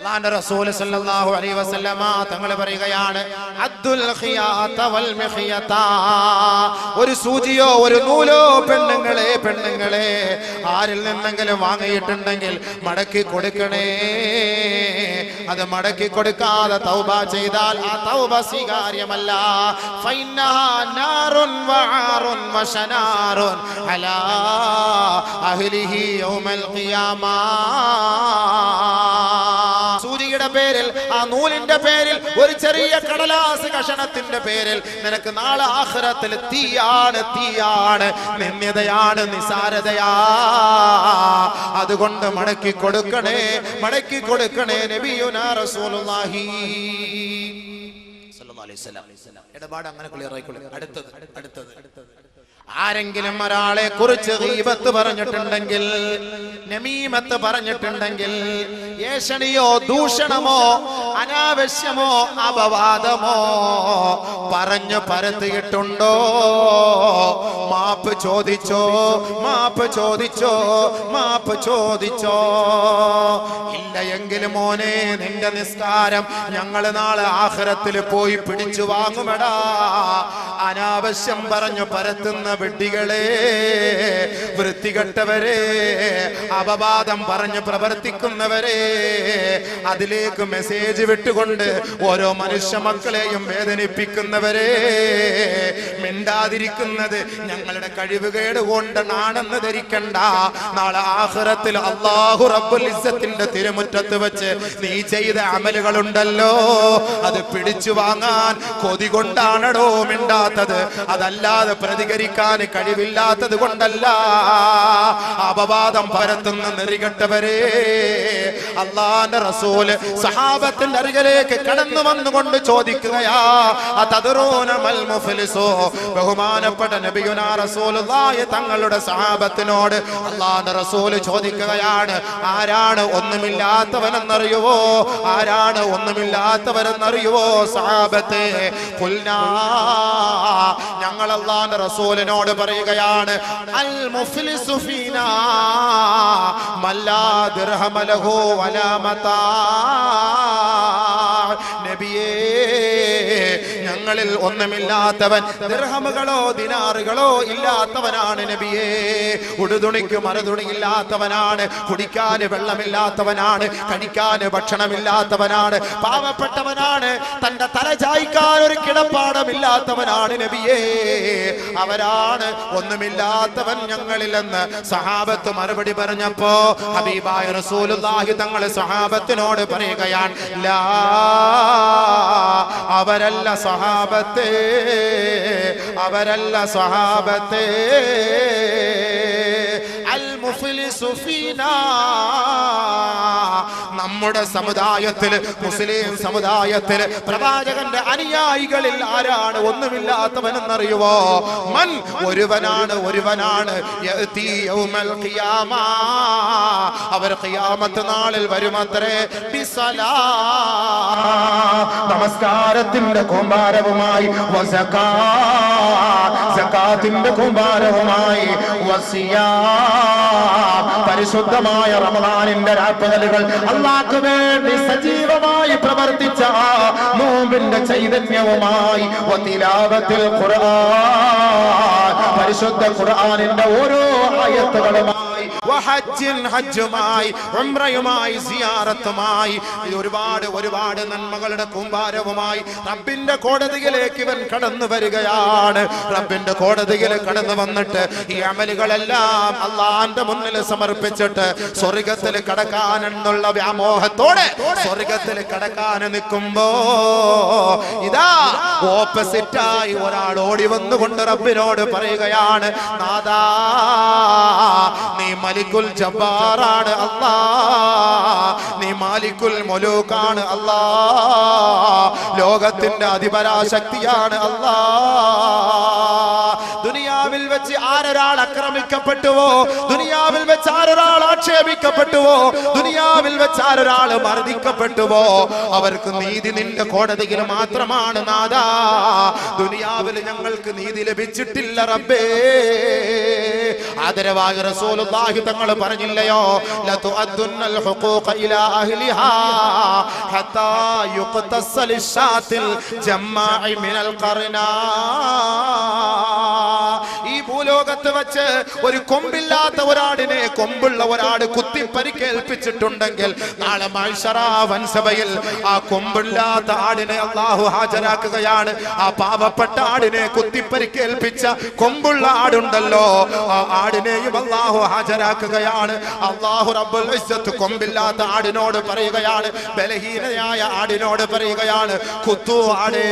അള്ളാന്റെ സല്ലല്ലാഹു അലൈഹി വസല്ലമ തങ്ങൾ പറയുകയാണ് ഖിയാത വൽ ഒരു സൂചിയോ ഒരു നൂലോ പെണ്ണുങ്ങളെ പെണ്ണുങ്ങളെ ആരിൽ നിന്നെങ്കിലും വാങ്ങിയിട്ടുണ്ടെങ്കിൽ മടക്കി കൊടുക്കണേ. അത് മടക്കി കൊടുക്കാതെ തൗബ ചെയ്താൽ ആ തൗബ സ്വീകാര്യമല്ല. അലാ അഹ്ലിഹി യൗമൽ ഖിയാമാ. പേരിൽ ആ നൂലിന്റെ പേരിൽ ഒരു ചെറിയ കടലാസ് കഷണത്തിന്റെ പേരിൽ നിനക്ക് നാളെ ആഖിറത്തിൽ തീയാണ് തീയാണ് നിന്ദ്യതയാണ് നിസാരതയാ. അതുകൊണ്ട് മടക്കി കൊടുക്കണേ മടക്കി കൊടുക്കണേ നബിയുനാ റസൂലുള്ളാഹി. ഇടപാട് അങ്ങനെ ക്ലിയർ ആയിക്കൊള്ളു അടുത്തത് അടുത്തത്. ആരെങ്കിലും ഒരാളെ കുറിച്ച് ദീപത്ത് പറഞ്ഞിട്ടുണ്ടെങ്കിൽ നമീമത്ത് പറഞ്ഞിട്ടുണ്ടെങ്കിൽ ഏഷണിയോ ദൂഷണമോ അനാവശ്യമോ അപവാദമോ പറഞ്ഞു പരത്തിയിട്ടുണ്ടോ? മാപ്പ് ചോദിച്ചോ? മാപ്പ് ചോദിച്ചോ? മാപ്പ് ചോദിച്ചോ? ഇല്ല എങ്കിലും മോനെ നിന്റെ നിസ്കാരം ഞങ്ങൾ നാളെ ആഹ്റത്തിൽ പോയി പിടിച്ചു വാങ്ങുമെടാ. അനാവശ്യം പറഞ്ഞു പരത്തുന്ന വിഡ്ഢികളെ വൃത്തികെട്ടവരെ അപവാദം പറഞ്ഞു പ്രവർത്തിക്കുന്നവരെ അതിലേക്ക് മെസ്സേജ് വിട്ടുകൊണ്ട് ഓരോ മനുഷ്യ മക്കളെയും വേദനിപ്പിക്കുന്നവരെ മിണ്ടാതിരിക്കുന്നത് ഞങ്ങളുടെ കഴിവുകേട് കൊണ്ടാണെന്ന് ധരിക്കണ്ട. നാളെ ആഹ്റത്തിൽ അള്ളാഹു റബ്ബുൽ ഇസ്സത്തിന്റെ തിരുമുറ്റത്ത് വെച്ച് നീ ചെയ്ത അമലുകളുണ്ടല്ലോ. അത് പിടിച്ചു വാങ്ങാൻ കൊതി കൊണ്ടാണടോ മിണ്ടാത്തത്. അതല്ലാതെ പ്രതികരിക്കാൻ കഴിവില്ലാത്തത് കൊണ്ടല്ല. അപവാദം പരത്തുന്ന നെറികെട്ടവരെ അള്ളാന്റെ റസൂൽ സഹാബത്തിന്റെ അരികിലേക്ക് കടന്നു വന്നുകൊണ്ട് ചോദിക്കുകയാ ബഹുമാനപ്പെട്ട നബിയുനാ റസൂലുള്ളാഹി തങ്ങളുടെ സഹാബത്തിനോട് അള്ളാന്റെ റസൂൽ ചോദിക്കുകയാണ് ആരാണ് ഒന്നുമില്ലാത്തവനെന്നറിയുവോ? ആരാണ് ഒന്നുമില്ലാത്തവരെന്നറിയുവോ സഹാബത്തെ? ഞങ്ങൾ അള്ളാന്റെ റസൂലിനോട് പറയുകയാണ് അൽ മുഫ്ലിസു ഫീനാ മല്ലാ നബിയേ ഞങ്ങളിൽ ഒന്നുമില്ലാത്തവൻ ദിർഹമുകളോ ദിനാറുകളോ ഇല്ലാത്തവനാണ് നബിയേ. ഉടുതുണിക്ക് മറുതുണിയില്ലാത്തവനാണ് കുടിക്കാൻ വെള്ളമില്ലാത്തവനാണ് കഴിക്കാൻ ഭക്ഷണമില്ലാത്തവനാണ് പാവപ്പെട്ടവനാണ് തന്റെ തല ചായ്ക്കാൻ ഒരു കിടപ്പാടമില്ലാത്തവനാണ് നബിയേ. അവരാണ് ഒന്നുമില്ലാത്തവൻ ഞങ്ങളിലെന്ന് സഹാബത്ത് മറുപടി പറഞ്ഞപ്പോ ഹബീബായ റസൂലുള്ളാഹി തങ്ങൾ സഹാബത്തിനോട് പറയുകയാണ് ലാ അവരല്ല സഹാബത്തെ. അവരല്ല സഹാബത്തെ. അൽ മുഫ്ലിസു ഫീനാ നമ്മുടെ സമുദായത്തിൽ മുസ്ലിം സമുദായത്തിൽ പ്രവാചകന്റെ അനുയായികളിൽ ആരാണ് ഒന്നുമില്ലാത്തവനെന്നറിയുവോ? മൻ ഒരുവനാണ് ഒരുവനാണ്. അവർ ഖിയാമത്ത് നാളിൽ വരുമത്രേ. ബിസലാ. നമസ്കാരത്തിന്റെ കൂമ്പാരവുമായി സക്കാത്തിന്റെ കൂമ്പാരവുമായി പരിശുദ്ധമായ റമദാനിന്റെ രാപ്പകലുകൾ അള്ളാഹ്ക്ക് വേണ്ടി സജീവമായി പ്രവർത്തിച്ച നോമ്പിന്റെ ചൈതന്യവുമായി ഖുർആൻ പരിശുദ്ധ ഖുർആാനിന്റെ ഓരോ ആയത്തുകളുമായി ഹജ്ജുമായി ഉംറയുമായി സിയാറത്തുമായി. ഒരുപാട് ഒരുപാട് നന്മകളുടെ കൂമ്പാരവുമായി റബ്ബിന്റെ കോടതിയിലേക്ക് ഇവൻ കടന്നു വരികയാണ്. റബ്ബിന്റെ കോടതിയിൽ കടന്നു വന്നിട്ട് ഈ അമലുകളെല്ലാം അള്ളാന്റെ മുന്നിൽ സമർപ്പിച്ചിട്ട് സ്വർഗത്തിൽ കടക്കാനെന്നുള്ള വ്യാമോഹത്തോടെ സ്വർഗത്തിൽ കടക്കാൻ നിൽക്കുമ്പോ ഇതാ ഓപ്പോസിറ്റായി ഒരാൾ ഓടി വന്നുകൊണ്ട് റബ്ബിനോട് പറയുകയാണ് നാദാ നീ മലിക്കുൽ ജബ്ബാറാണ് അല്ലാ നീ മാലിക്കുൽ മുലൂക്കാണ് അല്ലാ ലോകത്തിന്റെ അതിപരാശക്തിയാണ് അല്ലാ വെച്ച് ആരൊരാൾ ആക്രമിക്കപ്പെട്ടുവോ? ദുനിയാവിൽ വെച്ച് ആരൊരാൾ ആക്ഷേപിക്കപ്പെട്ടുവോ? ദുനിയാവിൽ വെച്ച് ആരൊരാൾ മർദ്ദിക്കപ്പെട്ടുവോ? അവർക്ക് നീതി നിന്റെ കോടതിയിൽ മാത്രമാണ് നാദാ ദുനിയാവിൽ ഞങ്ങൾക്ക് നീതി ലഭിച്ചിട്ടില്ല റബ്ബേ. ആദരവായ റസൂലുള്ളാഹി തങ്ങൾ പറഞ്ഞില്ലയോ? ലതുഅദ്ദുന്നൽ ഹുഖൂഖ ഇലാ അഹ്ലിഹാ ഹത്താ യുഖ്തസ്സ ലിശാത്തിൽ ജമാഇ മിനൽ ഖർനാ. ഭൂലോകത്ത് വെച്ച് ഒരു കൊമ്പില്ലാത്ത ഒരാടിനെ കൊമ്പുള്ള ഒരാട് കുത്തി പരിക്കേൽപ്പിച്ചിട്ടുണ്ടെങ്കിൽ നാളെ മത്സരാ വൻസഭയിൽ ആ കൊമ്പില്ലാത്ത ആടിനെ അള്ളാഹു ഹാജരാക്കുകയാണ്. ആ പാവപ്പെട്ട ആടിനെ കുത്തി പരിക്കേൽപ്പിച്ച കൊമ്പുള്ള ആടുണ്ടല്ലോ. ആ ആടിനെയും അള്ളാഹു ഹാജരാക്കുകയാണ്. അള്ളാഹു റബ്ബുൽ കൊമ്പില്ലാത്ത ആടിനോട് പറയുകയാണ്. ബലഹീനയായ ആടിനോട് പറയുകയാണ്. കുത്തു ആടേ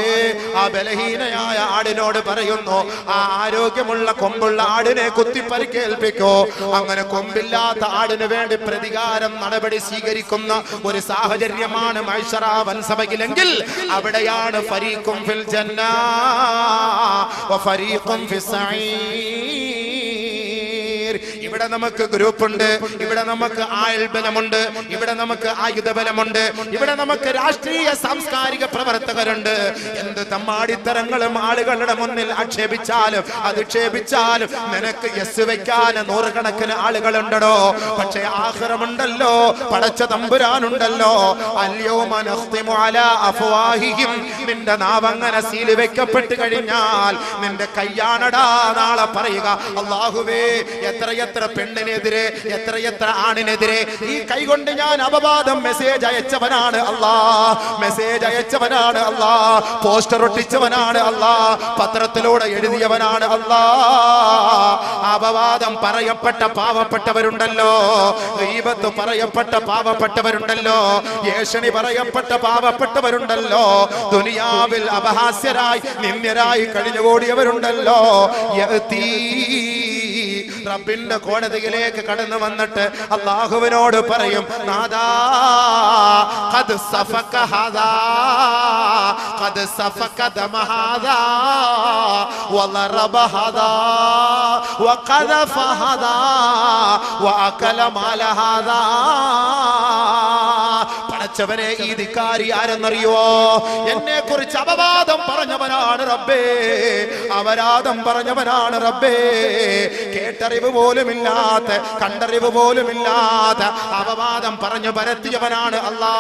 ആ ബലഹീനയായ ആടിനോട് പറയുന്നു. ആ ആരോഗ്യമുള്ള കൊമ്പുള്ള ആടിനെ കുത്തി പരിക്കേൽപ്പിക്കോ അങ്ങനെ കൊമ്പില്ലാത്ത ആടിന് വേണ്ടി പ്രതികാരം നടപടി സ്വീകരിക്കുന്ന ഒരു സാഹചര്യമാണ് മൈസറ വൻസഭയിലെങ്കിൽ അവിടെയാണ് ഫരീഖും ഫിൽ ജന്ന ഫരീഖും ഫിസ്. ഇവിടെ നമുക്ക് ഗ്രൂപ്പ് ഉണ്ട് ഇവിടെ നമുക്ക് ആയുൾബലമുണ്ട് ഇവിടെ നമുക്ക് ആയുധബലമുണ്ട് ഇവിടെ നമുക്ക് രാഷ്ട്രീയ സാംസ്കാരിക പ്രവർത്തകരുണ്ട്. എന്ത് തമ്മാടിത്തരങ്ങളും ആളുകളുടെ മുന്നിൽ ആക്ഷേപിച്ചാലും അധിക്ഷേപിച്ചാലും നിനക്ക് യെസ് വെക്കാൻ നൂറുകണക്കിന് ആളുകളുണ്ടോ പക്ഷെ ആഹ്റമുണ്ടല്ലോ പടച്ച തമ്പുരാനുണ്ടല്ലോ. അല്ലയോ മനസ്തിമു അലാ അഫ്വാഹിഹിം. നിന്റെ നാവങ്ങനെ സീൽ വെക്കപ്പെട്ട് കഴിഞ്ഞാൽ നിന്റെ കയ്യാണടാ നാളെ പറയുക. അള്ളാഹുവേ എത്രയെത്ര പെണ്ണിനെതിരെ എത്രയെത്ര ആണിനെതിരെ ഈ കൈകൊണ്ട് ഞാൻ അപവാദം മെസ്സേജ് അയച്ചവനാണ് അല്ലാ മെസ്സേജ് അയച്ചവനാണ് അല്ലാ പോസ്റ്റർ ഒട്ടിച്ചവനാണ് അല്ലാ പത്രത്തിലൂടെ എഴുതിയവനാണ് അല്ലാ അപവാദം പറയപ്പെട്ട പാവപ്പെട്ടവരുണ്ടല്ലോ. ദൈവത്ത് പറയപ്പെട്ട പാവപ്പെട്ടവരുണ്ടല്ലോ. ഏഷണി പറയപ്പെട്ട പാവപ്പെട്ടവരുണ്ടല്ലോ. ദുനിയാവിൽ അപഹാസ്യരായി നിന്ദ്യരായി കഴിഞ്ഞുകൂടിയവരുണ്ടല്ലോ. യഅ്തീ റബ്ബിന്റെ കോടതിയിലേക്ക് കടന്നു വന്നിട്ട് അള്ളാഹുവിനോട് പറയും നാദാ ഖദ് സഫക ഹദാ ഖദ് സഫക വഅകല ഹദാ. പടച്ചവനെ ഈ ധിക്കാരി ആരെന്നറിയോ എന്നെ കുറിച്ച് അപവാദം പറഞ്ഞവനാണ് റബ്ബേ. അപരാധം പറഞ്ഞവനാണ് റബ്ബേ. കേട്ടറിവ് പോലുമില്ലാത്ത കണ്ടറിവ് പോലുമില്ലാത്ത അപവാദം പറഞ്ഞു പരത്തിയവനാണ് അല്ലാ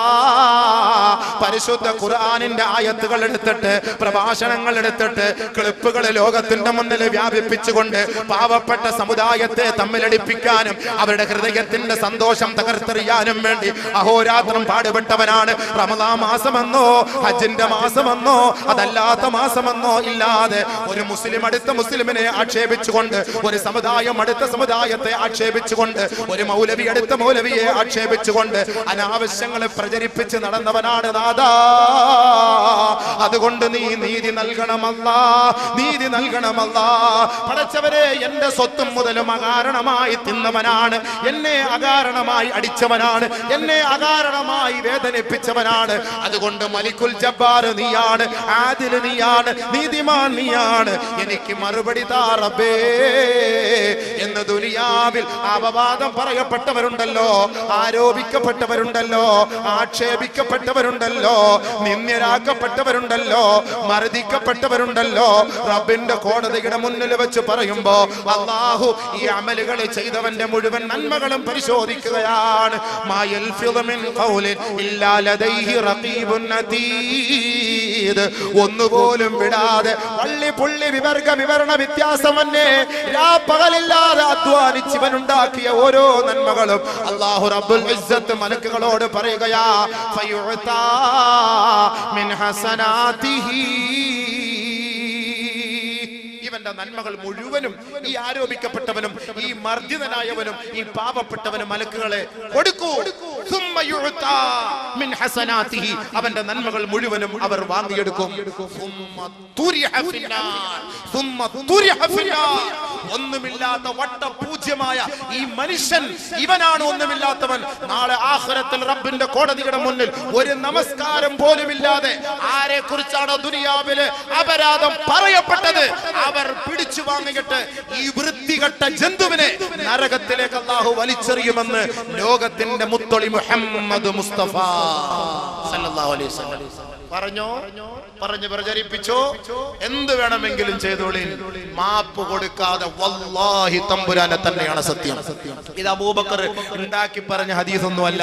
പരിശുദ്ധ ഖുർആാനിന്റെ ആയത്തുകൾ എടുത്തിട്ട് പ്രഭാഷണങ്ങൾ എടുത്തിട്ട് ക്ലിപ്പുകൾ ലോകത്തിന്റെ മുന്നിൽ വ്യാപിപ്പിച്ചുകൊണ്ട് പാവപ്പെട്ട സമുദായത്തെ തമ്മിലടിപ്പിക്കാനും അവരുടെ ഹൃദയത്തിന്റെ സന്തോഷം തകർത്തെറിയാനും വേണ്ടി അഹോരാത്രം പാടുപെട്ടവനാണ് റമദാ മാസമെന്നോ ഹജ്ജിന്റെ മാസമെന്നോ അതല്ലാത്ത മാസമെന്നോ ഇല്ലാതെ ഒരു മുസ്ലിം അടുത്ത മുസ്ലിമിനെ ആക്ഷേപിച്ചുകൊണ്ട് ഒരു സമുദായം അടുത്ത സമുദായത്തെ ആക്ഷേപിച്ചുകൊണ്ട് ഒരു മൗലവി അടുത്ത മൗലവിയെ ആക്ഷേപിച്ചുകൊണ്ട് അനാവശ്യങ്ങളെ പ്രചരിപ്പിച്ച് നടന്നവനാണ് നാദാ അതുകൊണ്ട് നീ നീതി നൽകണമല്ല. നീതി നൽകണമല്ല. പടച്ചവരെ എന്റെ സ്വത്തും മുതലും അകാരണമായി തിന്നവനാണ്. എന്നെ അകാരണമായി അടിച്ചവനാണ്. എന്നെ അകാരണമായി വേദനിപ്പിച്ചവനാണ്. അതുകൊണ്ട് മലിക്കുൽ ജബ്ബാർ നീയാണ് ആദിൽ നീയാണ് നീതിമാൻ നീയാണ്. എനിക്ക് മറുപടി താറബേ എന്ന് ദുനിയാവിൽ അപവാദം പറയപ്പെട്ടവരുണ്ടല്ലോ ആരോപിക്കപ്പെട്ടവരുണ്ടല്ലോ ആക്ഷേപിക്കപ്പെട്ടവരുണ്ടല്ലോ നിന്ദ്യരാക്കപ്പെട്ടവരുണ്ടല്ലോ. മർദ്ദിക്കപ്പെട്ടവരുണ്ടല്ലോ. റബ്ബിന്റെ കോടതിയുടെ മുന്നിൽ വെച്ച് പറയുമ്പോ അള്ളാഹു ഈ അമലുകൾ ചെയ്തവന്റെ മുഴുവൻ നന്മകളും പരിശോധിക്കുകയാണ്. ഒന്നുപോലും വിടാതെ പള്ളി പുള്ളി വിവർഗ വിവരണ വ്യത്യാസം വ്യത്യാസമന്നെ രാപ്പകലില്ലാതെ അധ്വാനിച്ചവനുണ്ടാക്കിയ ഓരോ നന്മകളും അള്ളാഹു റബ്ബുൽ മലക്കുകളോട് പറയുകയാ മിൻ ഹസനാതിഹി ഇവന്റെ നന്മകൾ മുഴുവനും ഈ ആരോപിക്കപ്പെട്ടവനും ഈ മർദ്ദിതനായവനും ഈ പാപപ്പെട്ടവനും മലക്കുകളെ കൊടുക്കൂ. അവന്റെ നന്മകൾ മുഴുവനും അവർ വാങ്ങിയെടുക്കും. ഒന്നുമില്ലാത്ത വട്ട പൂജ്യമായ ഈ മനുഷ്യൻ ഇവനാണ് ഒന്നുമില്ലാത്തവൻ. നാളെ ആഖിറത്തിൽ റബ്ബിന്റെ കോടതിയുടെ മുന്നിൽ ഒരു നമസ്കാരം പോലുമില്ലാതെ കുറിച്ചാണോ ദുനിയാവിൽ അപരാധം പറയപ്പെട്ടത്? അവർ പിടിച്ചു വാങ്ങിയിട്ട് ഈ വൃത്തികെട്ട ജന്തുവിനെ നരകത്തിലേക്ക് അള്ളാഹു വലിച്ചെറിയുമെന്ന് ലോകത്തിന്റെ മുത്തൊളി മുഹമ്മദ് മുസ്തഫ സല്ലല്ലാഹു അലൈഹി വസല്ലം. പറഞ്ഞോ? പറഞ്ഞു പ്രചരിപ്പിച്ചോ? എന്ത് വേണമെങ്കിലും ചെയ്തോളി മാപ്പ് കൊടുക്കാതെ വല്ലാഹി തമ്പുരാനെ തന്നെയാണ് സത്യം. ഇത് അബൂബക്കർ ഉണ്ടാക്കി പറഞ്ഞ ഹദീസ് ഒന്നുമല്ല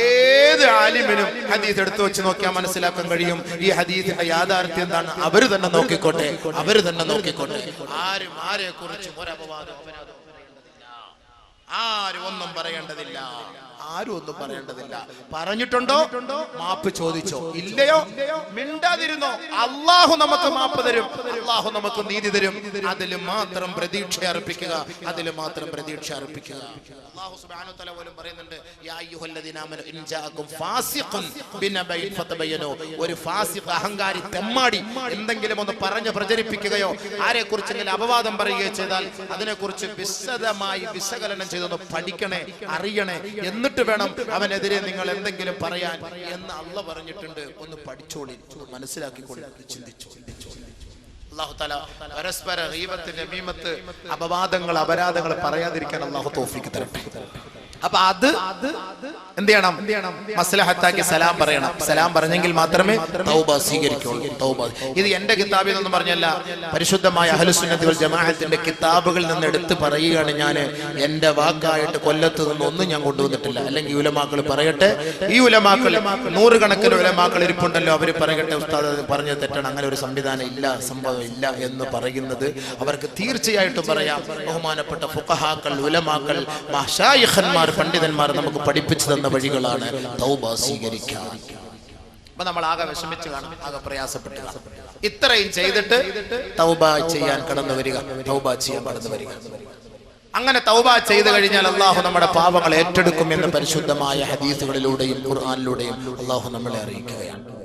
ഏത് ആലിമിനും ഹദീസ് എടുത്തു വെച്ച് നോക്കിയാൽ മനസ്സിലാക്കാൻ കഴിയും. ഈ ഹദീസിന്റെ യാഥാർത്ഥ്യം എന്താണ്? അവർ തന്നെ നോക്കിക്കോട്ടെ. അവർ തന്നെ നോക്കിക്കോട്ടെ. ആരും ആരെ കുറിച്ചും ഒരപവാദം ആരും ഒന്നും പറയേണ്ടതില്ല. ആരും ഒന്നും പറയേണ്ടതില്ല. പറഞ്ഞിട്ടുണ്ടോ? മാപ്പ് ചോദിച്ചോ. ഇല്ലയോ? മിണ്ടാതിരുന്നോ? അള്ളാഹു നമുക്ക് മാപ്പ് തരും. അള്ളാഹു നമുക്ക് നീതി തരും. അതിൽ മാത്രം പ്രതീക്ഷ അർപ്പിക്കുക. അതിൽ മാത്രം പ്രതീക്ഷ അർപ്പിക്കുക. അള്ളാഹു സുബ്ഹാനഹു വ തആല പോലും പറയുന്നുണ്ട് യാ അയ്യുഹല്ലദീന ആമനു ഇൻ ജാഅക്കും ഫാസിഖുൻ ബിനബൈൻ ഫതബയ്യനു. ഒരു ഫാസിഖ് അഹങ്കാരി തെമ്മാടി എന്തെങ്കിലും ഒന്ന് പറഞ്ഞ് പ്രചരിപ്പിക്കുകയോ ആരെ കുറിച്ചെങ്കിലും അപവാദം പറയുകയോ ചെയ്താൽ അതിനെക്കുറിച്ച് വിശദമായി വിശകലനം ചെയ്തൊന്ന് പഠിക്കണേ അറിയണേ. എന്നിട്ട് വേണം അവനെതിരെ നിങ്ങൾ എന്തെങ്കിലും പറയാൻ എന്ന് അള്ള പറഞ്ഞിട്ടുണ്ട്. ഒന്ന് പഠിച്ചോളി ഒന്ന് മനസ്സിലാക്കിക്കോളി ചിന്തിച്ചു പരസ്പര ഗീബത്തിന്റെ മീമത്ത് അപവാദങ്ങൾ അപരാധങ്ങൾ പറയാതിരിക്കാൻ അള്ളാഹു തോഫിക്ക് തരട്ടെ. അപ്പൊ അത് എന്ത് ചെയ്യണം? മസ്ലഹത്താക്കി സലാം പറയണം. സലാം പറഞ്ഞെങ്കിൽ മാത്രമേ തൗബ സ്വീകരിക്കുള്ളൂ. തൗബ. ഇത് എന്റെ കിതാബിൽ നിന്നും പറഞ്ഞല്ല. പരിശുദ്ധമായ അഹലുസുന്നതികൾ ജമാഅത്തിന്റെ കിതാബുകളിൽ നിന്ന് എടുത്ത് പറയുകയാണ് ഞാൻ എന്റെ വാക്കായിട്ട് കൊല്ലത്ത് നിന്ന് ഒന്നും ഞാൻ കൊണ്ടുവന്നിട്ടില്ല. അല്ലെങ്കിൽ ഉലമാക്കൾ പറയട്ടെ. ഈ ഉലമാക്കൾ നൂറുകണക്കിന് ഉലമാക്കൾ ഇരിപ്പുണ്ടല്ലോ. അവർ പറയട്ടെ ഉസ്താദ് പറഞ്ഞ തെറ്റാണ്. അങ്ങനെ ഒരു സംവിധാനം ഇല്ല സംഭവം ഇല്ല എന്ന് പറയുന്നത് അവർക്ക് തീർച്ചയായിട്ടും പറയാം. ബഹുമാനപ്പെട്ട ഫുഖഹാക്കൾ ഉലമാക്കൾ മഹായിഖന്മാർ പണ്ഡിതന്മാർ നമുക്ക് പഠിപ്പിച്ചു തന്ന വഴികളാണ് തൗബ സ്വീകരിക്കാൻ അപ്പൊ നമ്മൾ ആകെ വിഷമിച്ച് കാണും ആകെ പ്രയാസപ്പെട്ട് ഇത്രയും ചെയ്തിട്ട് തൗബ ചെയ്യാൻ കടന്നു വരിക തൗബ ചെയ്യാൻ കടന്നു വരിക. അങ്ങനെ തൗബ ചെയ്തു കഴിഞ്ഞാൽ അള്ളാഹു നമ്മുടെ പാപങ്ങൾ ഏറ്റെടുക്കും എന്ന് പരിശുദ്ധമായ ഹദീസുകളിലൂടെയും ഖുർആാനിലൂടെയും അള്ളാഹു നമ്മളെ അറിയിക്കുകയാണ്.